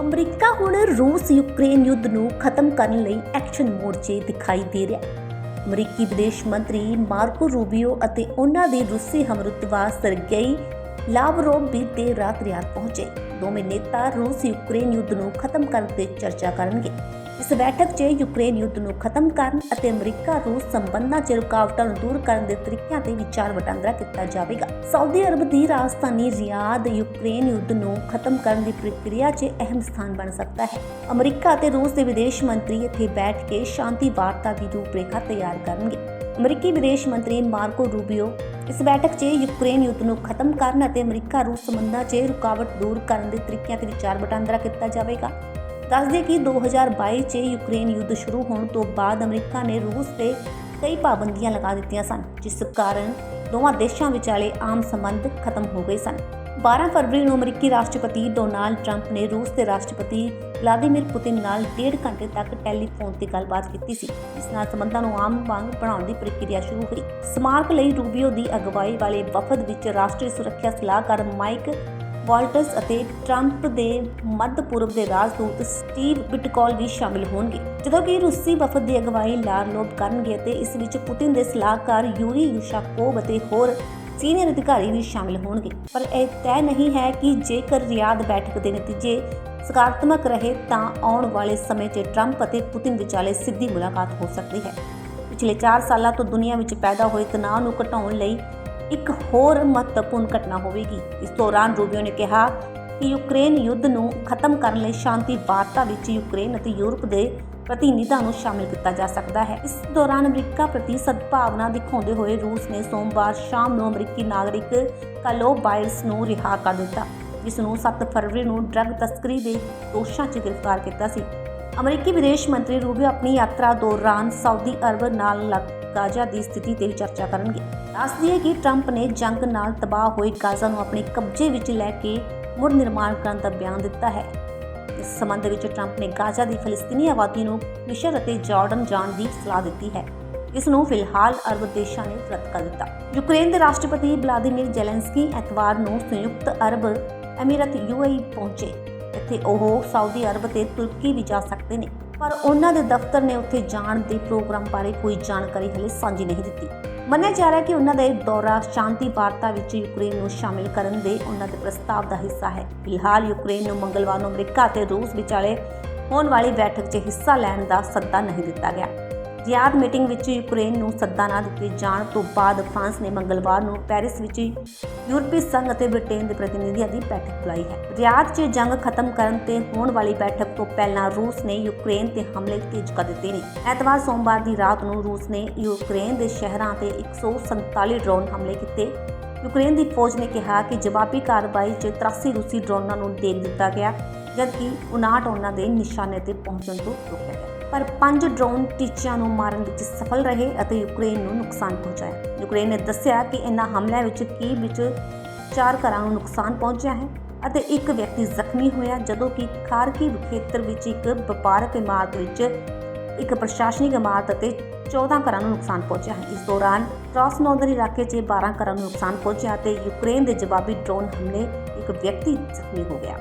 America ਹੁਣ ਰੂਸ Ukraine ਯੁੱਧ ਨੂੰ ਖਤਮ ਕਰਨ ਲਈ ਐਕਸ਼ਨ ਮੋਡ 'ਚ ਦਿਖਾਈ ਦੇ ਰਿਹਾ। ਅਮਰੀਕੀ ਵਿਦੇਸ਼ ਮੰਤਰੀ ਮਾਰਕੋ ਰੂਬੀਓ ਅਤੇ ਉਹਨਾਂ ਦੇ ਰੂਸੀ ਹਮਰੁਤਬਾ ਸਰਗੇਈ ਲਾਵਰੋਵ ਵੀ ਦੇਰ ਰਾਤ ਰਿਆਦ ਪਹੁੰਚੇ। ਦੋਵੇਂ ਨੇਤਾ ਰੂਸ ਯੂਕਰੇਨ ਯੁੱਧ ਨੂੰ ਖਤਮ ਕਰਨ ਤੇ ਚਰਚਾ ਕਰਨਗੇ। ਇਸ ਬੈਠਕ 'ਚ ਯੂਕਰੇਨ ਯੁੱਧ ਨੂੰ ਖਤਮ ਕਰਨ ਅਤੇ ਅਮਰੀਕਾ ਰੂਸ ਸੰਬੰਧਾਂ 'ਚ ਰੁਕਾਵਟਾਂ ਨੂੰ ਦੂਰ ਕਰਨ ਦੇ ਤਰੀਕਿਆਂ ਤੇ ਵਿਚਾਰ ਵਟਾਂਦਰਾ ਕੀਤਾ ਜਾਵੇਗਾ। ਸਾਊਦੀ ਅਰਬ ਦੀ ਰਾਜਧਾਨੀ ਰਿਆਦ ਯੂਕਰੇਨ ਯੁੱਧ ਨੂੰ ਖਤਮ ਕਰਨ ਦੀ ਪ੍ਰਕਿਰਿਆ 'ਚ ਅਹਿਮ ਸਥਾਨ ਬਣ ਸਕਦਾ ਹੈ। ਅਮਰੀਕਾ ਅਤੇ ਰੂਸ ਦੇ ਵਿਦੇਸ਼ ਮੰਤਰੀ ਇੱਥੇ ਬੈਠ ਕੇ ਸ਼ਾਂਤੀ ਵਾਰਤਾ ਦੀ ਰੂਪਰੇਖਾ ਤਿਆਰ ਕਰਨਗੇ। ਅਮਰੀਕੀ ਵਿਦੇਸ਼ ਮੰਤਰੀ ਮਾਰਕੋ ਰੂਬੀਓ ਇਸ ਬੈਠਕ 'ਚ ਯੂਕਰੇਨ ਯੁੱਧ ਨੂੰ ਖਤਮ ਕਰਨ ਅਤੇ ਅਮਰੀਕਾ ਰੂਸ ਸੰਬੰਧਾਂ 'ਚ ਰੁਕਾਵਟ ਦੂਰ ਕਰਨ ਦੇ ਤਰੀਕਿਆਂ ਤੇ ਵਿਚਾਰ ਵਟਾਂਦਰਾ ਕੀਤਾ ਜਾਵੇਗਾ। ਦੱਸਦੇ ਕਿ 2022 'ਚ ਯੂਕਰੇਨ ਯੁੱਧ ਸ਼ੁਰੂ ਹੋਣ ਤੋਂ ਬਾਅਦ ਅਮਰੀਕਾ ਨੇ ਰੂਸ ਤੇ ਕਈ ਪਾਬੰਦੀਆਂ ਲਗਾ ਦਿੱਤੀਆਂ ਸਨ, ਜਿਸ ਕਾਰਨ ਦੋਵਾਂ ਦੇਸ਼ਾਂ ਵਿਚਾਲੇ ਆਮ ਸੰਬੰਧ ਖਤਮ ਹੋ ਗਏ ਸਨ। 12 ਫਰਵਰੀ ਨੂੰ ਅਮਰੀਕੀ ਰਾਸ਼ਟਰਪਤੀ ਡੋਨਾਲਡ ਟਰੰਪ ਨੇ ਰੂਸ ਦੇ ਰਾਸ਼ਟਰਪਤੀ ਵਲਾਦੀਮੀਰ ਪੁਤਿਨ ਨਾਲ ਡੇਢ ਘੰਟੇ ਤੱਕ ਟੈਲੀਫੋਨ ਤੇ ਗੱਲਬਾਤ ਕੀਤੀ ਸੀ ਇਸ ਨਾਲ ਸੰਬੰਧਾਂ ਨੂੰ ਆਮ ਵਾਂਗ ਬਣਾਉਣ ਦੀ ਪ੍ਰਕਿਰਿਆ ਸ਼ੁਰੂ ਹੋਈ। ਸਮਾਰਕ ਲਈ ਰੂਬੀਓ ਦੀ ਅਗਵਾਈ ਵਾਲੇ ਵਫਦ ਵਿੱਚ ਰਾਸ਼ਟਰੀ ਸੁਰੱਖਿਆ ਸਲਾਹਕਾਰ ਮਾਈਕ ਵਾਲਟਸ ਅਤੇ ਟਰੰਪ ਦੇ ਮੱਧ ਪੂਰਬ ਦੇ ਰਾਜਦੂਤ ਸਟੀਵ ਬਿਟਕੋਲ ਵੀ ਸ਼ਾਮਿਲ ਹੋਣਗੇ। ਜਦੋਂ ਕਿ ਰੂਸੀ ਵਫਦ ਦੀ ਅਗਵਾਈ ਲਾਰਲੋਬ ਕਰਨਗੇ ਅਤੇ ਇਸ ਵਿੱਚ ਪੁਤਿਨ ਦੇ ਸਲਾਹਕਾਰ ਯੂਰੀ ਯੂਸ਼ਾਕੋਵ ਅਤੇ ਹੋਰ ਸੀਨੀਅਰ ਅਧਿਕਾਰੀ ਵੀ ਸ਼ਾਮਿਲ ਹੋਣਗੇ। ਪਰ ਇਹ ਤੈਅ ਨਹੀਂ ਹੈ ਕਿ ਜੇਕਰ ਰਿਆਦ ਬੈਠਕ ਦੇ ਨਤੀਜੇ ਸਕਾਰਾਤਮਕ ਰਹੇ ਤਾਂ ਆਉਣ ਵਾਲੇ ਸਮੇਂ 'ਚ ਟਰੰਪ ਅਤੇ ਪੁਤਿਨ ਵਿਚਾਲੇ ਸਿੱਧੀ ਮੁਲਾਕਾਤ ਹੋ ਸਕਦੀ ਹੈ। ਪਿਛਲੇ 4 ਸਾਲਾਂ ਤੋਂ ਦੁਨੀਆ ਵਿੱਚ ਪੈਦਾ ਹੋਏ ਤਣਾਅ ਨੂੰ ਘਟਾਉਣ ਲਈ ਇੱਕ ਹੋਰ ਮਹੱਤਵਪੂਰਨ ਘਟਨਾ ਹੋਵੇਗੀ। ਇਸ ਦੌਰਾਨ ਰੂਬੀਓ ਨੇ ਕਿਹਾ ਕਿ ਯੂਕਰੇਨ ਯੁੱਧ ਨੂੰ ਖਤਮ ਕਰਨ ਲਈ ਸ਼ਾਂਤੀ ਵਾਰਤਾ ਵਿੱਚ ਯੂਕਰੇਨ ਅਤੇ ਯੂਰਪ ਦੇ ਪ੍ਰਤੀਨਿਧਾਂ ਨੂੰ ਸ਼ਾਮਿਲ ਕੀਤਾ ਜਾ ਸਕਦਾ ਹੈ। ਇਸ ਦੌਰਾਨ ਅਮਰੀਕਾ ਪ੍ਰਤੀ ਸਦਭਾਵਨਾ ਦਿਖਾਉਂਦੇ ਹੋਏ ਰੂਸ ਨੇ ਸੋਮਵਾਰ ਸ਼ਾਮ ਨੂੰ ਅਮਰੀਕੀ ਨਾਗਰਿਕ ਕਲੋ ਬਾਇਰਸ ਨੂੰ ਰਿਹਾ ਕਰ ਦਿੱਤਾ, ਜਿਸ ਨੂੰ 7 ਫਰਵਰੀ ਨੂੰ ਡਰੱਗ ਤਸਕਰੀ ਦੇ ਦੋਸ਼ਾਂ 'ਚ ਗ੍ਰਿਫਤਾਰ ਕੀਤਾ ਸੀ। ਅਮਰੀਕੀ ਵਿਦੇਸ਼ ਮੰਤਰੀ ਰੂਬੀਓ ਆਪਣੀ ਯਾਤਰਾ ਦੌਰਾਨ ਸਾਊਦੀ ਅਰਬ ਨਾਲ ਲਗਾਜਾ ਦੀ ਸਥਿਤੀ ਤੇ ਚਰਚਾ ਕਰਨਗੇ। ਦੱਸਦੀ ਹੈ ਕਿ ਟਰੰਪ ਨੇ ਜੰਗ ਨਾਲ ਤਬਾਹ ਹੋਈ ਗਾਜ਼ਾ ਨੂੰ ਆਪਣੇ ਕਬਜ਼ੇ ਵਿੱਚ ਲੈ ਕੇ ਮੁੜ ਨਿਰਮਾਣ ਕਰਨ ਦਾ ਬਿਆਨ ਦਿੱਤਾ ਹੈ। ਇਸ ਸੰਬੰਧ ਵਿੱਚ ਟਰੰਪ ਨੇ ਗਾਜ਼ਾ ਦੀ ਫਲਸਤੀਨੀ ਆਬਾਦੀ ਨੂੰ ਮਿਸ਼ਰ ਅਤੇ ਜਾਰਡਨ ਜਾਣ ਦੀ ਸਲਾਹ ਦਿੱਤੀ ਹੈ। ਇਸ ਨੂੰ ਫਿਲਹਾਲ ਅਰਬ ਦੇਸ਼ਾਂ ਨੇ ਰੱਦ ਕਰ ਦਿੱਤਾ। ਯੂਕਰੇਨ ਦੇ ਰਾਸ਼ਟਰਪਤੀ ਵਲਾਦੀਮੀਰ ਜ਼ੈਲੈਂਸਕੀ ਐਤਵਾਰ ਨੂੰ ਸੰਯੁਕਤ ਅਰਬ ਅਮੀਰਤ ਯੂਏਈ ਪਹੁੰਚੇ। ਇੱਥੇ ਉਹ ਸਾਊਦੀ ਅਰਬ ਤੇ ਤੁਰਕੀ ਵੀ ਜਾ ਸਕਦੇ ਨੇ, ਪਰ ਉਹਨਾਂ ਦੇ ਦਫ਼ਤਰ ਨੇ ਉੱਥੇ ਜਾਣ ਦੇ ਪ੍ਰੋਗਰਾਮ ਬਾਰੇ ਕੋਈ ਜਾਣਕਾਰੀ ਹਲੇ ਸਾਂਝੀ ਨਹੀਂ ਦਿੱਤੀ। ਮੰਨਿਆ ਜਾ ਰਿਹਾ ਕਿ ਉਹਨਾਂ ਦਾ ਇਹ ਦੌਰਾ ਸ਼ਾਂਤੀ ਵਾਰਤਾ ਵਿੱਚ ਯੂਕਰੇਨ ਨੂੰ ਸ਼ਾਮਿਲ ਕਰਨ ਦੇ ਉਹਨਾਂ ਦੇ ਪ੍ਰਸਤਾਵ ਦਾ ਹਿੱਸਾ ਹੈ। ਫਿਲਹਾਲ ਯੂਕਰੇਨ ਨੂੰ ਮੰਗਲਵਾਰ ਨੂੰ ਅਮਰੀਕਾ ਅਤੇ ਰੂਸ ਵਿਚਾਲੇ ਹੋਣ ਵਾਲੀ ਬੈਠਕ 'ਚ ਹਿੱਸਾ ਲੈਣ ਦਾ ਸੱਦਾ ਨਹੀਂ ਦਿੱਤਾ ਗਿਆ। ਰਿਆਦ ਮੀਟਿੰਗ ਵਿੱਚ ਯੂਕਰੇਨ ਨੂੰ ਸੱਦਾ ਨਾ ਦਿੱਤੇ ਜਾਣ ਤੋਂ ਬਾਅਦ ਫਰਾਂਸ ਨੇ ਮੰਗਲਵਾਰ ਨੂੰ ਪੈਰਿਸ ਵਿੱਚ ਯੂਰਪੀ ਸੰਘ ਅਤੇ ਬ੍ਰਿਟੇਨ ਦੇ ਪ੍ਰਤੀਨਿਧੀਆਂ ਦੀ ਬੈਠਕ ਬੁਲਾਈ ਹੈ। ਰਿਆਦ 'ਚ ਜੰਗ ਖਤਮ ਕਰਨ ਤੇ ਹੋਣ ਵਾਲੀ ਬੈਠਕ ਤੋਂ ਪਹਿਲਾਂ ਰੂਸ ਨੇ ਯੂਕਰੇਨ ਤੇ ਹਮਲੇ ਤੇਜ਼ ਕਰ ਦਿੱਤੇ ਨੇ। ਐਤਵਾਰ ਸੋਮਵਾਰ ਦੀ ਰਾਤ ਨੂੰ ਰੂਸ ਨੇ ਯੂਕਰੇਨ ਦੇ ਸ਼ਹਿਰਾਂ ਤੇ 147 ਡਰੋਨ ਹਮਲੇ ਕੀਤੇ। ਯੂਕਰੇਨ ਦੀ ਫੌਜ ਨੇ ਕਿਹਾ ਕਿ ਜਵਾਬੀ ਕਾਰਵਾਈ 'ਚ 83 ਰੂਸੀ ਡਰੋਨਾਂ ਨੂੰ ਡੇਗ ਦਿੱਤਾ ਗਿਆ, ਜਦਕਿ 59 ਉਹਨਾਂ ਦੇ ਨਿਸ਼ਾਨੇ ਤੇ ਪਹੁੰਚਣ ਤੋਂ ਰੋਕਿਆ ਗਿਆ। ਪਰ ਪੰਜ ਡਰੋਨ ਟੀਚਿਆਂ ਨੂੰ ਮਾਰਨ ਵਿੱਚ ਸਫਲ ਰਹੇ ਅਤੇ ਯੂਕਰੇਨ ਨੂੰ ਨੁਕਸਾਨ ਪਹੁੰਚਾਇਆ। ਯੂਕਰੇਨ ਨੇ ਦੱਸਿਆ ਕਿ ਇਨ੍ਹਾਂ ਹਮਲਿਆਂ ਵਿੱਚ ਕੀ ਵਿੱਚ ਚਾਰ ਘਰਾਂ ਨੂੰ ਨੁਕਸਾਨ ਪਹੁੰਚਿਆ ਹੈ ਅਤੇ ਇੱਕ ਵਿਅਕਤੀ ਜ਼ਖਮੀ ਹੋਇਆ, ਜਦੋਂ ਕਿ ਖਾਰਕੀਵ ਖੇਤਰ ਵਿੱਚ ਇੱਕ ਵਪਾਰਕ ਇਮਾਰਤ ਵਿੱਚ ਇੱਕ ਪ੍ਰਸ਼ਾਸਨਿਕ ਇਮਾਰਤ ਅਤੇ 14 ਘਰਾਂ ਨੂੰ ਨੁਕਸਾਨ ਪਹੁੰਚਿਆ ਹੈ। ਇਸ ਦੌਰਾਨ ਕ੍ਰਾਸਨੋਦਰ ਇਲਾਕੇ 'ਚ 12 ਘਰਾਂ ਨੂੰ ਨੁਕਸਾਨ ਪਹੁੰਚਿਆ ਤੇ ਯੂਕਰੇਨ ਦੇ ਜਵਾਬੀ ਡਰੋਨ ਹਮਲੇ ਇੱਕ ਵਿਅਕਤੀ ਜ਼ਖਮੀ ਹੋ ਗਿਆ।